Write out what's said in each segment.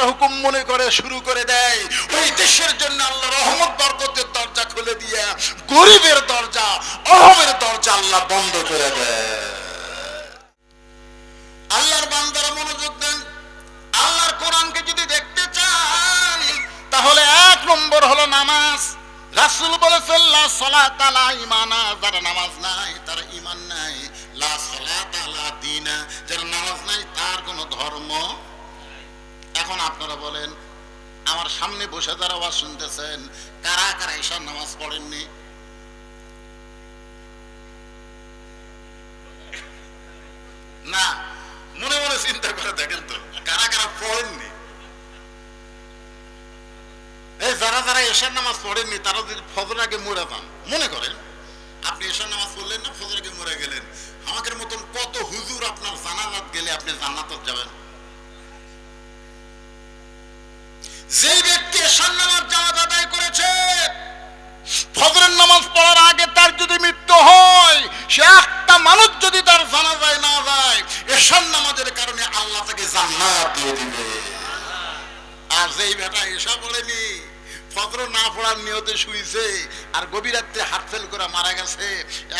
আল্লাহর হুকুম মনে করে, শুরু করে দেয়। ওই দেশের জন্য আল্লাহ রহমত, বরকতের দরজা খুলে দিয়ে, গরিবের দরজা, অহমের দরজা আল্লাহ বন্ধ করে দেয়। আল্লাহর বান্দারা মনোযোগ দেন। আল্লাহর কোরআনকে যদি দেখতে চান, তাহলে এক নম্বর হলো নামাজ। রাসূল বলেছেন লা ইমানা যারা নামাজ নাই, তার ঈমান নাই। লা দিনা। যার নামাজ নাই, তার কোনো ধর্ম এখন আপনারা বলেন, আমার সামনে বসে যারা আওয়াজ শুনতেছেন, কারা কারা ঈশার নামাজ পড়েননি? না, মনে মনে চিন্তা করে দেখেন তো, কারা কারা পড়েননি? এই যারা যারা এশার নামাজ পড়েননি, তারা যদি ফজর আগে মরে যান, মনে করেন, আপনি এশার নামাজ পড়লেন না, ফজর আগে মরে গেলেন। আমাদের মতন কত হুজুর আপনার জানাজাত গেলে আপনি জান্নাত যাবেন? যে ব্যক্তি এশার নামাজ জামাত আদায় করেছে, ফজরের নামাজ পড়ার আগে তার যদি মৃত্যু হয়, সে একটা মানুষ যদি তার জানাজায় না যায় এশার নামাজের কারণে আল্লাহ তাকে জান্নাত দিয়ে দিবে। আর যেই বেটা এসা পড়েনি ফজর না পড়ার নিয়তে শুইছে, আর গভীর রাত্রে হাত ফেল করে মারা গেছে,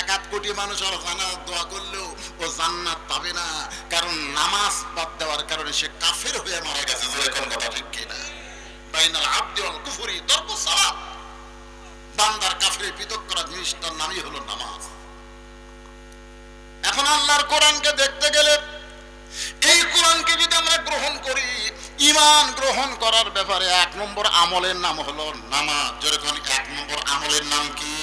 এক আধ কোটি মানুষ আর জানাত দোয়া করলেও ও জান্নাত পাবে না, কারণ নামাজ বাদ দেওয়ার কারণে সে কাফের হয়ে মারা গেছে, যেরকম কথা ঠিক কিনা। বাইনাল আব্দি ওয়াল কুফরি তর্ক সালাত বান্দার কাফের পৃথক করা জিনিসটার নামই হলো নামাজ। এখন আল্লাহর কোরআনকে দেখতে গেলে, এই কোরআনকে যদি আমরা গ্রহণ করি ইমান গ্রহণ করার ব্যাপারে এক নম্বর আমলের নাম হলো নামাজ। যেরকম এক নম্বর আমলের নাম কি?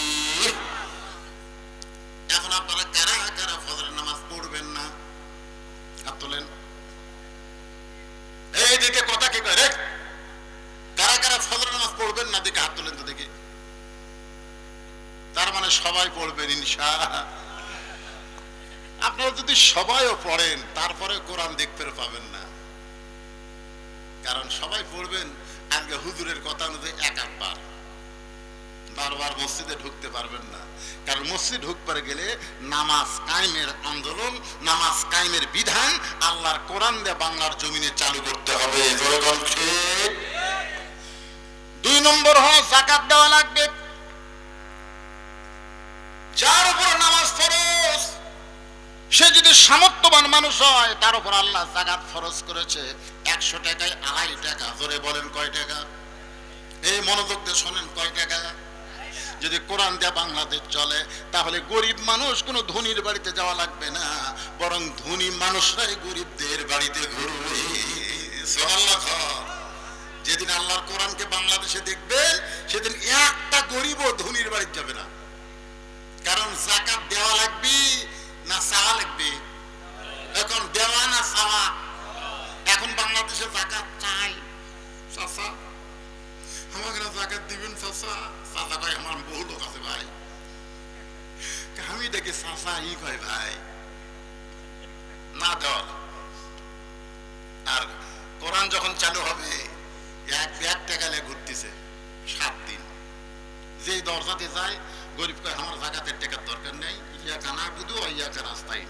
এখন আপনারা কারা কারা ফজরের নামাজ পড়বেন না? হাত তোলেন। এইদিকে কথা কি কারা কারা ফজরের নামাজ পড়বেন না দিকে হাত তোলেন তো দেখি। তার মানে সবাই পড়বেন ইনশা। আপনারা যদি সবাইও পড়েন, তারপরে কোরআন দেখতে পাবেন না। কারণ সবাই পড়বেন আজকে হুজুরের কথা অনুযায়ী এক আধবার বারবার মসজিদে ঢুকতে পারবেন না। কারণ মসজিদ ঢুকতে গেলে নামাজ কায়েমের আন্দোলন, নামাজ কায়েমের বিধান আল্লাহর কোরআন দিয়ে বাংলার জমিনে চালু করতে হবে। নম্বর হলো জাকাত দেওয়া লাগবে। যার উপর নামাজ ফরজ, সে যদি সামর্থ্যবান মানুষ হয়, তার উপর আল্লাহ জাকাত ফরজ করেছে। একশো টাকায় আড়াই টাকা, জোরে বলেন কয় টাকা? এই মনোযোগ দিয়ে শোনেন, কয় টাকা? যদি কোরআন দেয়া বাংলাদেশ চলে, তাহলে গরিব মানুষ কোনো ধনীর বাড়িতে যাওয়া লাগবে না, বরং ধনী মানুষরাই গরিবদের বাড়িতে ঘুরবে খান। যেদিন আল্লাহর কোরআনকে বাংলাদেশে দেখবেন, সেদিন একটা গরিবও ধনীর বাড়িতে যাবে না। কারণ জাকাত দেওয়া লাগবে না চাওয়া লাগবে? এখন দেওয়া না চাওয়া? এখন বাংলাদেশে জাকাত চাই। চাচা, আমাকে না জাকাত দিবেন চাচা? চাচা ভাই, আমার বহু লোক আছে ভাই। আমি দেখি চাচা ই কয় ভাই। না দেওয়া আর কোরআন যখন চালু হবে ঘুরতেছে সাত দিন যেই দরজাতে যায়, গরিব কয়, আমার জাকাতের টাকার দরকার নেই ইয়া কানা বুধু ইয়া কা রাস্তায়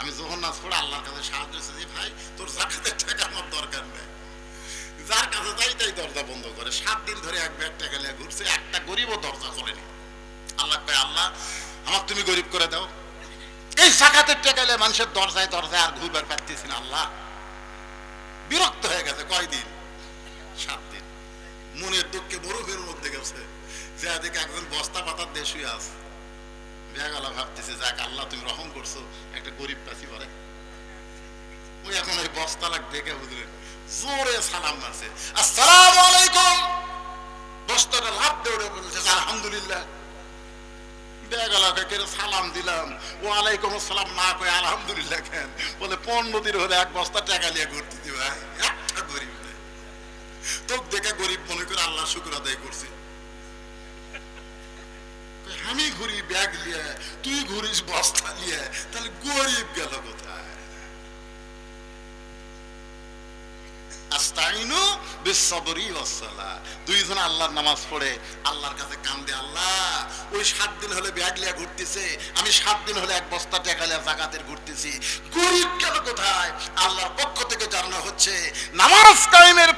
আমি যখন নাচ পড়ে আল্লাহর কাছে সাহায্য চাইছি ভাই, তোর জাকাতের টাকা আমার দরকার নেই। যার কাছে যাই তাই দরজা বন্ধ করে। সাত দিন ধরে এক ব্যাগ টাকা নিয়ে ঘুরছে, একটা গরিবও দরজা খোলেনি। আল্লাহ কয়, আল্লাহ, আমার তুমি গরিব করে দাও। এই জাকাতের টাকা নিয়ে মানুষের দরজায় দরজায় আর ঘুরবার পারতেছি না, আল্লাহ। বিরক্ত হয়ে গেছে কয়দিন? সাত মনের দুঃখে বরফের মধ্যে গেছে। যে একজন বস্তা পাতার দেশ আছে বেগালা ভাবতেছে, যাক, আল্লাহ তুমি রহম করছ, একটা গরিব পাশি পারে। ওই এখন ওই বস্তা লাগ দেখে বুঝলেন জোরে সালাম মারছে। আসসালামু আলাইকুম। বস্তাটা লাভ বলছে, আলহামদুলিল্লাহ। সালাম দিলাম। ও আলাইকুম আসসালাম। না কয়ে, আলহামদুলিল্লাহ কেন? বলে, পনেরো দিন হলে এক বস্তা টাকা নিয়ে ঘুরতে দিবে। তোকে দেখে গরিব মনে করে আল্লাহ শুক্র আদায় করছি। আমি ঘুরি ব্যাগ নিয়ে তুই ঘুরিস বস্তা নিয়ে তাহলে গরিব গেল কোথায়? আস্তাইনু বিসসাবরি ওয়াসসালাহ। দুইজন আল্লাহর নামাজ পড়ে, আল্লাহর কাছে কান্দে, আল্লাহ, ওই সাত দিন হলে ব্যাগ লিয়া ঘুরতেছে, আমি সাত দিন হলে এক বস্তা টাকা লিয়া জাকাতের ঘুরতেছি। গরিব কেন কোথায়? আল্লাহর পক্ষ থেকে জানানো হচ্ছে, নামাজ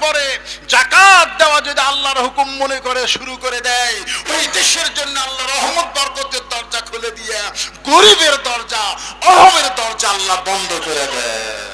পরে জাকাত দেওয়া যদি আল্লাহর হুকুম মনে করে শুরু করে দেয়, ওই দেশের জন্য আল্লাহ রহমত, বরকতের দরজা খুলে দিয়ে গরিবের দরজা, অভাবের দরজা আল্লাহ বন্ধ করে দেয়।